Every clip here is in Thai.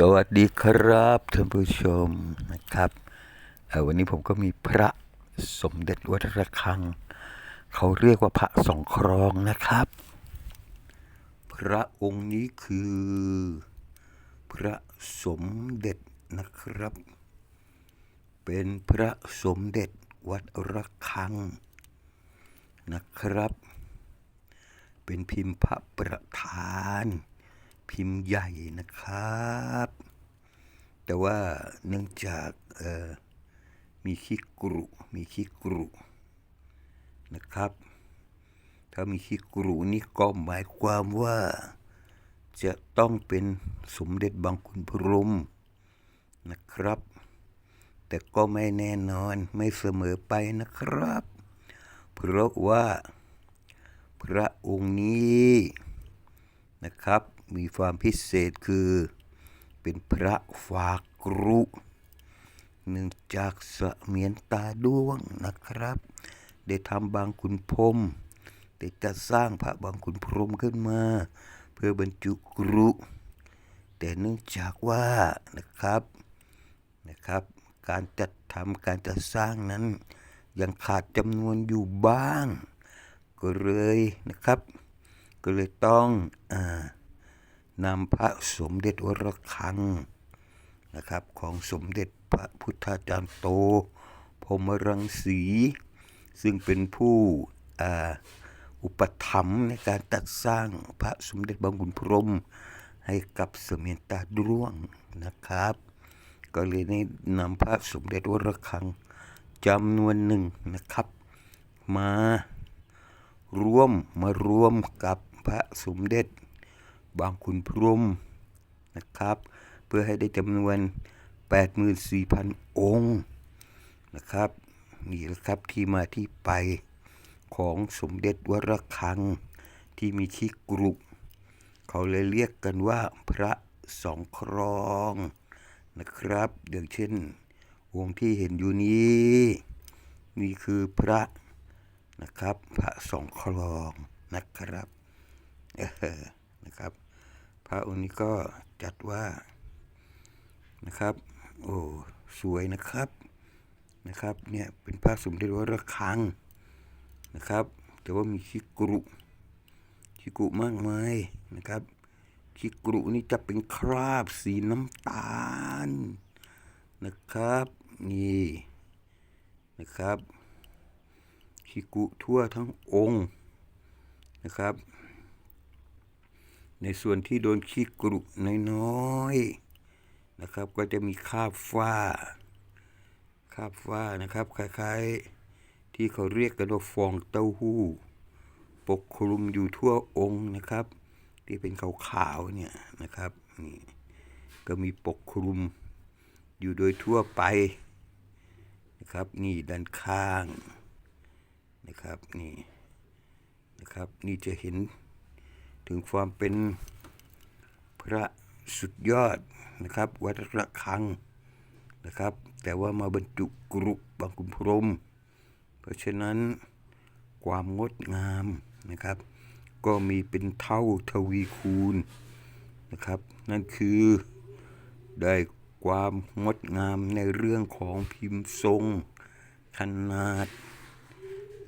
สวัสดีครับท่านผู้ชมนะครับวันนี้ผมก็มีพระสมเด็จวัดระฆัง เขาเรียกว่าพระสองครองนะครับ พระองค์นี้คือ พระสมเด็จนะครับ เป็นพระสมเด็จวัดระฆังนะครับ เป็นพิมพ์พระประธาน พิมพ์ใหญ่นะครับ แต่ว่าเนื่องจากมีขี้กรุมีขี้กรุนะครับ ถ้ามีขี้กรุนี่ก็หมายความว่าจะต้องเป็นสมเด็จบางคุณพรมนะครับ แต่ก็ไม่แน่นอนไม่เสมอไปนะครับ เพราะว่าพระองค์นี้นะครับ มีความพิเศษคือเป็นพระฝากรุเนื่องจากเสมียนตาดวงนะครับ ได้ทำบางขุนพรมได้จะสร้างพระบางขุนพรมขึ้นมา เพื่อบรรจุกรุ แต่เนื่องจากว่านะครับนะครับ การจัดทำการจัดสร้างนั้น ยังขาดจำนวนอยู่บ้าง ก็เลยนะครับ ก็เลยต้องอ่า นำพระสมเด็จวรคังนะครับ ของสมเด็จพระพุทธาจารย์โต พมรังสี ซึ่งเป็นผู้ออุปถัมภ์ในการจัดสร้างพระสมเด็จบางขุนพรหมให้กับเสมียนตาดร่วงนะครับ ก็เลยได้นำพระสมเด็จวรคังจำนวนหนึ่งนะครับ มาร่วมมารวมกับพระสมเด็จ บางขุนพรมนะครับ เพื่อให้ได้จำนวน 84,000 องค์นะครับนี่แหละครับที่มาที่ไปของสมเด็จวรคังที่มีชิกรุกเขาเลยเรียกกันว่าพระสองครองนะครับอย่างเช่นองค์ที่เห็นอยู่นี้ นี่คือพระนะครับ พระสองครองนะครับเออนะครับ พระองค์นี้ก็จัดว่านะครับ โอ้สวยนะครับนะครับเนี่ยเป็นพระสมเด็จวรคังนะครับ แต่ว่ามีชิกรุชิกุมากมายนะครับชิกรุนี่จะเป็นคราบสีน้ำตาลนะครับนี่นะครับชิกุทั่วทั้งองค์นะครับ ในส่วนที่โดนขี้กรุน้อยๆนะครับ ก็จะมีคาบฝ้า คาบฝ้านะครับคล้ายๆที่เขาเรียกกันว่าฟองเต้าหู้ ปกคลุมอยู่ทั่วองค์นะครับ ที่เป็นขาวๆเนี่ยนะครับนี่ก็มีปกคลุมอยู่โดยทั่วไปนะครับนี่ด้านข้างนะครับนี่นะครับนี่จะเห็น ถึงความเป็นพระสุดยอดนะครับ วัดระฆังนะครับ แต่ว่ามาบรรจุกรุบางกุมพรม เพราะฉะนั้นความงดงามนะครับ ก็มีเป็นเท่าทวีคูณนะครับ นั่นคือได้ความงดงามในเรื่องของพิมพ์ทรงขนาด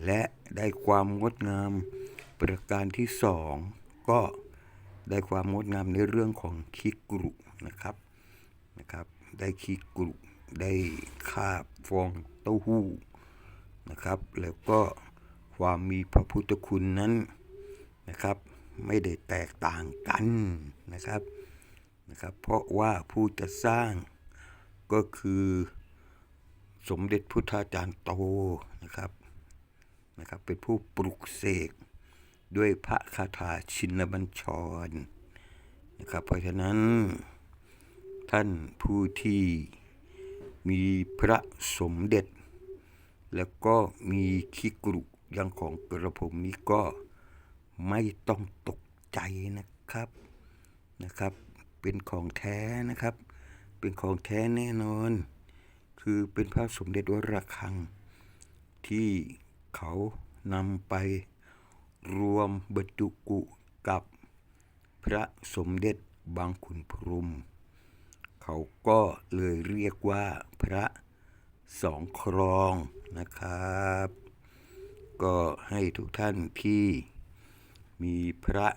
และได้ความงดงามประการที่สอง ก็ได้ความงดงามในเรื่องของคิกรุนะครับนะครับ ได้คิกรุได้คาบฟองเต้าหู้นะครับ แล้วก็ความมีพระพุทธคุณนั้นนะครับ ไม่ได้แตกต่างกันนะครับนะครับ เพราะว่าผู้จะสร้างก็คือสมเด็จพุทธาจารย์โตนะครับนะครับ เป็นผู้ปลุกเสก ด้วยพระคาถาชินบัญชรนะครับ เพราะฉะนั้น ท่านผู้ที่มีพระสมเด็จ แล้วก็มีคิกรุอย่างของกระผมนี้ก็ไม่ต้องตกใจนะครับนะครับ เป็นของแท้นะครับ เป็นของแท้แน่นอน คือเป็นพระสมเด็จวรคัง ที่เขานำไป รวมบรรจุกุกับพระสมเด็จบางขุนพรหมเขาก็เลยเรียกว่าพระสองครองนะครับ ก็ให้ทุกท่านที่มีพระ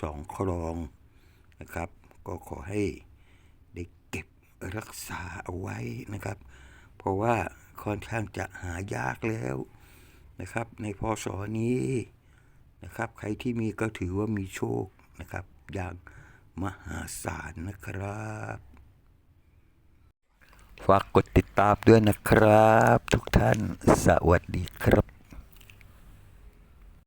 สองครองนะครับ ก็ขอให้ได้เก็บรักษาเอาไว้นะครับ เพราะว่าค่อนข้างจะหายากแล้วนะครับ ในพศนี้ นะครับ ใครที่มีก็ถือว่ามีโชคนะครับ อย่างมหาศาลนะครับ ฝากกดติดตามด้วยนะครับ ทุกท่านสวัสดีครับ